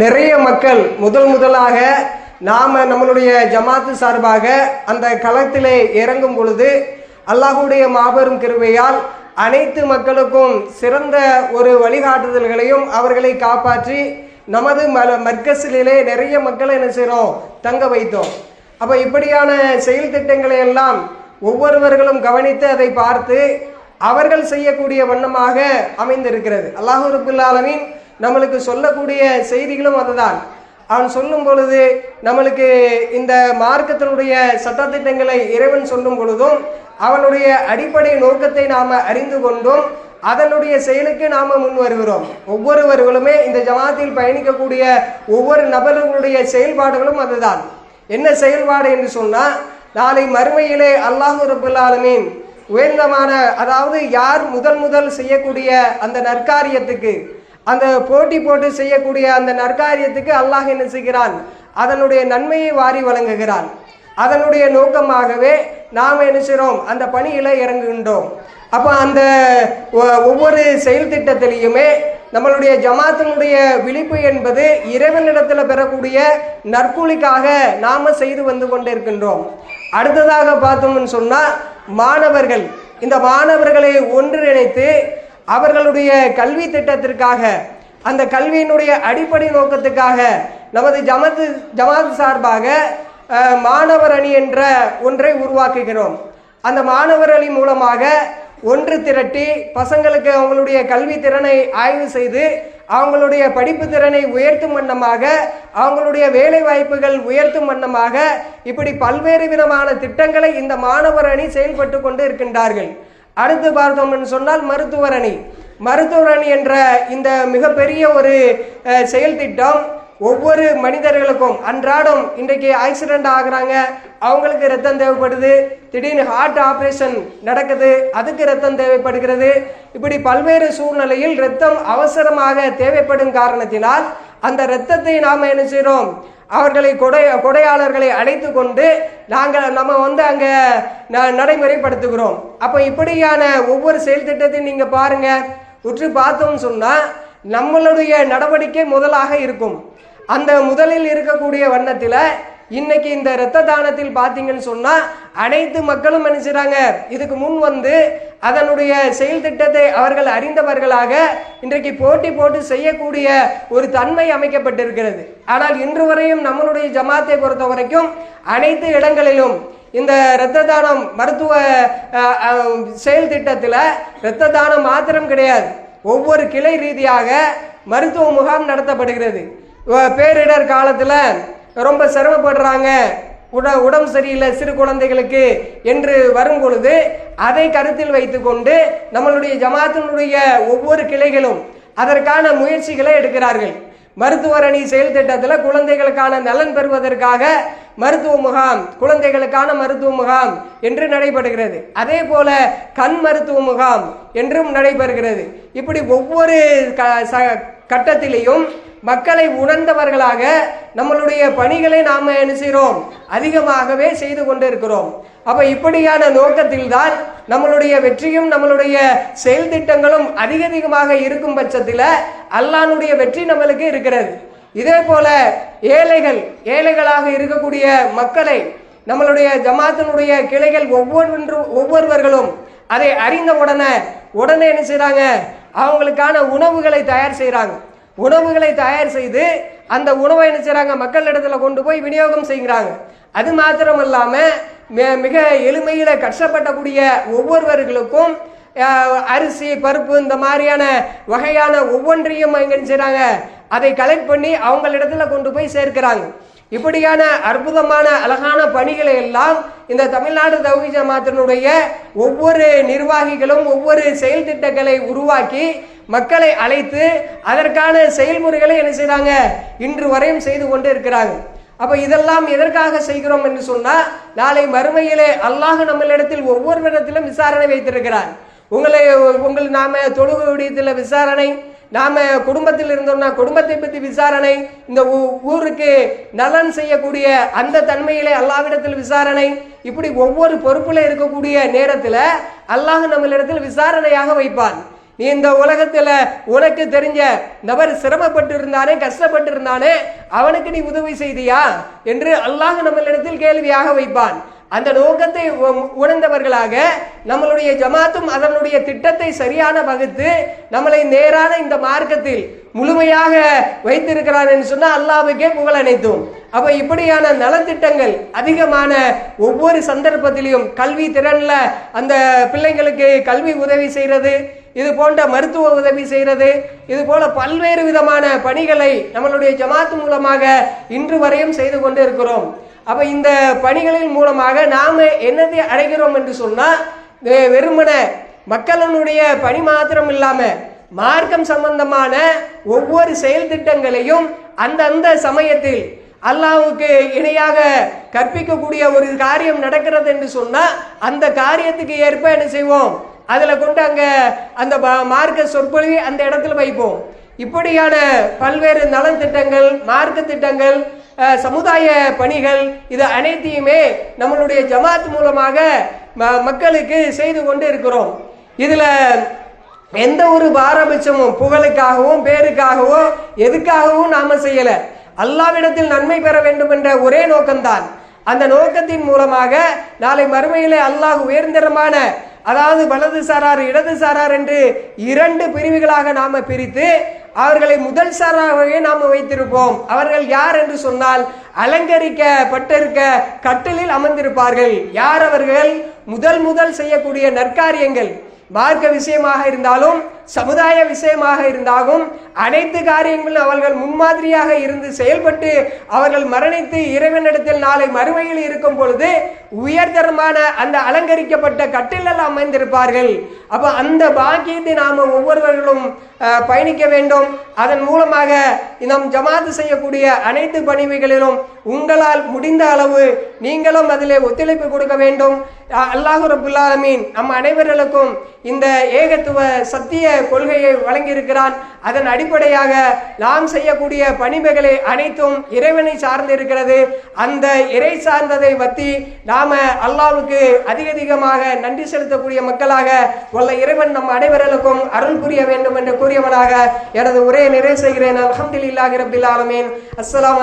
நிறைய மக்கள் முதல் முதலாக நாம் நம்மளுடைய ஜமாத்து சார்பாக அந்த களத்திலே இறங்கும் பொழுது அல்லாஹுடைய மாபெரும் கிருவையால் அனைத்து மக்களுக்கும் சிறந்த ஒரு வழிகாட்டுதல்களையும் அவர்களை காப்பாற்றி நமது ம மர்க்கசிலே நிறைய மக்களை என்ன செய்கிறோம் தங்க வைத்தோம். அப்போ இப்படியான செயல் திட்டங்களை எல்லாம் ஒவ்வொருவர்களும் கவனித்து அதை பார்த்து அவர்கள் செய்யக்கூடிய வண்ணமாக அமைந்திருக்கிறது. அல்லாஹு ரபுல் நம்மளுக்கு சொல்லக்கூடிய செய்திகளும் அதுதான். அவன் சொல்லும் பொழுது நம்மளுக்கு இந்த மார்க்கத்தினுடைய சட்டத்திட்டங்களை இறைவன் சொல்லும் பொழுதும் அவனுடைய அடிப்படை நோக்கத்தை நாம் அறிந்து கொண்டும் அதனுடைய செயலுக்கு நாம் முன் வருகிறோம். ஒவ்வொருவர்களுமே இந்த ஜமாத்தில் பயணிக்கக்கூடிய ஒவ்வொரு நபர்களுடைய செயல்பாடுகளும் அதுதான். என்ன செயல்பாடு என்று சொன்னால் நாளை மறுமையிலே அல்லாஹு ரபுல் உயர்ந்தமான அதாவது யார் முதல் முதல் செய்யக்கூடிய அந்த நற்காரியத்துக்கு அந்த போட்டி போட்டு செய்யக்கூடிய அந்த நற்காரியத்துக்கு அல்லாஹ் என்ன செய்கிறான்? அதனுடைய நன்மையை வாரி வழங்குகிறான். அதனுடைய நோக்கமாகவே நாம் என்ன செய்கிறோம் அந்த பணியில் இறங்குகின்றோம். அப்போ அந்த ஒ- ஒவ்வொரு செயல் திட்டத்திலையுமே நம்மளுடைய ஜமாத்தினுடைய விழிப்பு என்பது இறைவனிடத்தில் பெறக்கூடிய நற்கூலிக்காக நாம் செய்து வந்து கொண்டிருக்கின்றோம். அடுத்ததாக பார்த்தோம்னு சொன்னால் மாணவர்கள் இந்த மாணவர்களை ஒன்றிணைத்து அவர்களுடைய கல்வி திட்டத்திற்காக அந்த கல்வியினுடைய அடிப்படை நோக்கத்துக்காக நமது ஜமது ஜமாத் சார்பாக மாணவர் அணி என்ற ஒன்றை உருவாக்குகிறோம். அந்த மாணவர் அணி மூலமாக ஒன்று திரட்டி பசங்களுக்கு அவங்களுடைய கல்வி திறனை ஆய்வு செய்து அவங்களுடைய படிப்பு திறனை உயர்த்தும் வண்ணமாக அவங்களுடைய வேலை வாய்ப்புகள் உயர்த்தும் வண்ணமாக இப்படி பல்வேறு விதமான திட்டங்களை இந்த மாணவர் அணி செயல்பட்டு கொண்டு இருக்கின்றார்கள். அடுத்து பார்த்தோம் என்று சொன்னால் மருத்துவர் அணி மருத்துவர் அணி என்ற இந்த மிகப்பெரிய ஒரு செயல் திட்டம் ஒவ்வொரு மனிதர்களுக்கும் அன்றாடம் இன்றைக்கு ஆக்சிடென்ட் ஆகுறாங்க. அவங்களுக்கு ரத்தம் தேவைப்படுது. திடீர்னு ஹார்ட் ஆப்ரேஷன் நடக்குது. அதுக்கு ரத்தம் தேவைப்படுகிறது. இப்படி பல்வேறு சூழ்நிலையில் ரத்தம் அவசரமாக தேவைப்படும் காரணத்தினால் அந்த இரத்தத்தை நாம் என்ன செய்கிறோம் அவர்களை கொடை கொடையாளர்களை அழைத்து கொண்டு நாங்கள் நம்ம வந்து அங்கே ந- நடைமுறைப்படுத்துகிறோம். அப்போ இப்படியான ஒவ்வொரு செயல் திட்டத்தையும் நீங்கள் பாருங்கள் உற்று பார்த்தோம்னு சொன்னால் நம்மளுடைய நடவடிக்கை முதலாக இருக்கும். அந்த முதலில் இருக்கக்கூடிய வண்ணத்தில் இன்னைக்கு இந்த இரத்த தானத்தில் பார்த்தீங்கன்னு சொன்னால் அனைத்து மக்களும் என்ன இதுக்கு முன் வந்து அதனுடைய செயல் திட்டத்தை அவர்கள் அறிந்தவர்களாக இன்றைக்கு போட்டி போட்டு செய்யக்கூடிய ஒரு தன்மை அமைக்கப்பட்டிருக்கிறது. ஆனால் இன்று வரையும் நம்மளுடைய ஜமாத்தை பொறுத்த வரைக்கும் அனைத்து இடங்களிலும் இந்த இரத்த தானம் மருத்துவ செயல் திட்டத்தில் இரத்த தானம் மாத்திரம் கிடையாது. ஒவ்வொரு கிளை ரீதியாக மருத்துவ முகாம் நடத்தப்படுகிறது. பேரிடர் காலத்தில் ரொம்ப சிரமப்படுறாங்க. உட உடம்பு சரியில்லை சிறு குழந்தைகளுக்கு என்று வரும் பொழுது அதை கருத்தில் வைத்துக்கொண்டு நம்மளுடைய ஜமாத்தினுடைய ஒவ்வொரு கிளைகளும் அதற்கான முயற்சிகளை எடுக்கிறார்கள். மருத்துவர் அணி செயல் திட்டத்தில் குழந்தைகளுக்கான நலன் பெறுவதற்காக மருத்துவ முகாம் குழந்தைகளுக்கான மருத்துவ முகாம் என்று நடைபெறுகிறது. அதே போல கண் மருத்துவ முகாம் என்றும் நடைபெறுகிறது. இப்படி ஒவ்வொரு க- ச- கட்டத்திலையும் மக்களை உணர்ந்தவர்களாக நம்மளுடைய பணிகளை நாம் என்ன செய்கிறோம் அதிகமாகவே செய்து கொண்டிருக்கிறோம். அப்போ இப்படியான நோக்கத்தில் தான் நம்மளுடைய வெற்றியும் நம்மளுடைய செயல் திட்டங்களும் அதிக அதிகமாக இருக்கும் பட்சத்தில் அல்லானுடைய வெற்றி நம்மளுக்கு இருக்கிறது. இதே போல ஏழைகள் ஏழைகளாக இருக்கக்கூடிய மக்களை நம்மளுடைய ஜமாத்தினுடைய கிளைகள் ஒவ்வொன்றும் ஒவ்வொருவர்களும் அதை அறிந்த உடனே உடனே என்ன செய்கிறாங்க அவங்களுக்கான உணவுகளை தயார் செய்கிறாங்க உணவுகளை தயார் செய்து அந்த உணவை என்ன செய்றாங்க? மக்களிடத்துல கொண்டு போய் விநியோகம் செய்கிறாங்க. அது மாத்திரம் இல்லாமல் மிக எளிமையில் கஷ்டப்படக்கூடிய ஒவ்வொருவர்களுக்கும் அரிசி பருப்பு இந்த மாதிரியான வகையான ஒவ்வொன்றையும் அவங்க செய்கிறாங்க அதை கலெக்ட் பண்ணி அவங்களிடத்துல கொண்டு போய் சேர்க்கிறாங்க. இப்படியான அற்புதமான அழகான பணிகளை எல்லாம் இந்த தமிழ்நாடு தௌஹி ஜமாத்தினுடைய ஒவ்வொரு நிர்வாகிகளும் ஒவ்வொரு செயல் திட்டங்களை உருவாக்கி மக்களை அழைத்து அதற்கான செயல்முறைகளை என்ன செய்கிறாங்க இன்று வரையும் செய்து கொண்டு இருக்கிறாங்க. அப்போ இதெல்லாம் எதற்காக செய்கிறோம் என்று சொன்னால் நாளை மறுமையிலே அல்லாஹ் நம்மளிடத்தில் ஒவ்வொருவரிடத்திலும் விசாரணை வைத்திருக்கிறார். உங்களை உங்கள் நாம தொழுகு விடயத்தில் விசாரணை நாம குடும்பத்தில் இருந்தோம்னா குடும்பத்தை பற்றி விசாரணை இந்த ஊ- ஊருக்கு நலன் செய்யக்கூடிய அந்த தன்மையிலே அல்லாவிடத்தில் விசாரணை இப்படி ஒவ்வொரு பொறுப்புல இருக்கக்கூடிய நேரத்தில் அல்லாஹ் நம்மளிடத்தில் விசாரணையாக வைப்பான். நீ இந்த உலகத்துல உனக்கு தெரிஞ்ச நபர் சிரமப்பட்டு இருந்தானே கஷ்டப்பட்டு இருந்தானே அவனுக்கு நீ உதவி செய்தியா? என்று அல்லாஹ் நம்மளிடத்தில் கேள்வியாக வைப்பான். அந்த நோக்கத்தை உ- உணர்ந்தவர்களாக நம்மளுடைய ஜமாத்தும் அதனுடைய திட்டத்தை சரியான வகுத்து நம்மளை நேரான இந்த மார்க்கத்தில் முழுமையாக வைத்திருக்கிறான் என்று சொன்னால் அல்லாவுக்கே புகழ் அனைத்தும். அப்போ இப்படியான நலத்திட்டங்கள் அதிகமான ஒவ்வொரு சந்தர்ப்பத்திலையும் கல்வி திறனில் அந்த பிள்ளைங்களுக்கு கல்வி உதவி செய்கிறது இது போன்ற மருத்துவ உதவி செய்கிறது இது போல பல்வேறு விதமான பணிகளை நம்மளுடைய ஜமாத்து மூலமாக இன்று வரையும் செய்து கொண்டு இருக்கிறோம். அப்ப இந்த பணிகளின் மூலமாக நாம் என்னதை அடைகிறோம் என்று சொன்னால் வெ- மக்களினுடைய பணி மாத்திரம் இல்லாம மார்க்கம் சம்பந்தமான ஒவ்வொரு செயல் திட்டங்களையும் அந்தந்த சமயத்தில் அல்லாவுக்கு இணையாக கற்பிக்கக்கூடிய ஒரு காரியம் நடக்கிறது என்று சொன்னால் அந்த காரியத்துக்கு ஏற்ப என்ன செய்வோம்? அதில் கொண்டு அங்கே அந்த மார்க்க சொற்பொழிவை அந்த இடத்துல வைப்போம். இப்படியான பல்வேறு நலன் திட்டங்கள் மார்க்க திட்டங்கள் சமுதாய பணிகள் இது அனைத்தையுமே நம்மளுடைய ஜமாத் மூலமாக ம- மக்களுக்கு செய்து கொண்டு இருக்கிறோம் இதில் எந்த ஒரு பாரபட்சமும் புகழுக்காகவும் பேருக்காகவோ எதுக்காகவும் நாம் செய்யலை. அல்லாவிடத்தில் நன்மை பெற வேண்டும் என்ற ஒரே நோக்கம்தான். அந்த நோக்கத்தின் மூலமாக நாளை மறுமையிலே அல்லாஹ் உயர்ந்தரமான அதாவது வலது சாரார் இடது சாரார் என்று இரண்டு பிரிவுகளாக நாம் பிரித்து அவர்களை முதல் சாராகவே நாம் வைத்திருப்போம். அவர்கள் யார் என்று சொன்னால் அலங்கரிக்கப்பட்டிருக்க கட்டிலில் அமர்ந்திருப்பார்கள். யார் அவர்கள்? முதல் முதல் செய்யக்கூடிய நற்காரியங்கள். மார்க்க விஷயமாக இருந்தாலும் சமுதாய விஷயமாக இருந்தாலும் அனைத்து காரியங்களும் அவர்கள் முன்மாதிரியாக இருந்து செயல்பட்டு அவர்கள் மரணித்து இறைவனிடத்தில் நாளை மறுமையில் இருக்கும் பொழுது உயர்தரமான அந்த அலங்கரிக்கப்பட்ட கட்டிலில் அமைந்திருப்பார்கள். அப்ப அந்த பாக்கியத்தை நாம ஒவ்வொருவர்களும் பயணிக்க வேண்டும். அதன் மூலமாக நம் ஜமாத்து செய்யக்கூடிய அனைத்து பணிவுகளிலும் உங்களால் முடிந்த அளவு நீங்களும் அதிலே ஒத்துழைப்பு கொடுக்க வேண்டும். அல்லாஹு ரபுல்லாலமீன் நம் அனைவர்களுக்கும் இந்த ஏகத்துவ சத்திய கொள்கையை வழங்கியிருக்கிறான். அதன் அடிப்படையாக நாம் செய்யக்கூடிய பணிமைகளை அனைத்தும் இறைவனை சார்ந்து இருக்கிறது. அந்த இறை சார்ந்ததை பற்றி நாம அல்லாவுக்கு அதிக அதிகமாக நன்றி செலுத்தக்கூடிய மக்களாக உள்ள இறைவன் நம் அனைவர்களுக்கும் அருள் புரிய வேண்டும் என்று கூறியவனாக எனது உரையை நிறைவு செய்கிறேன். அலமதுல்லாஹி ரபில் ஆலமீன். அஸ்லாம்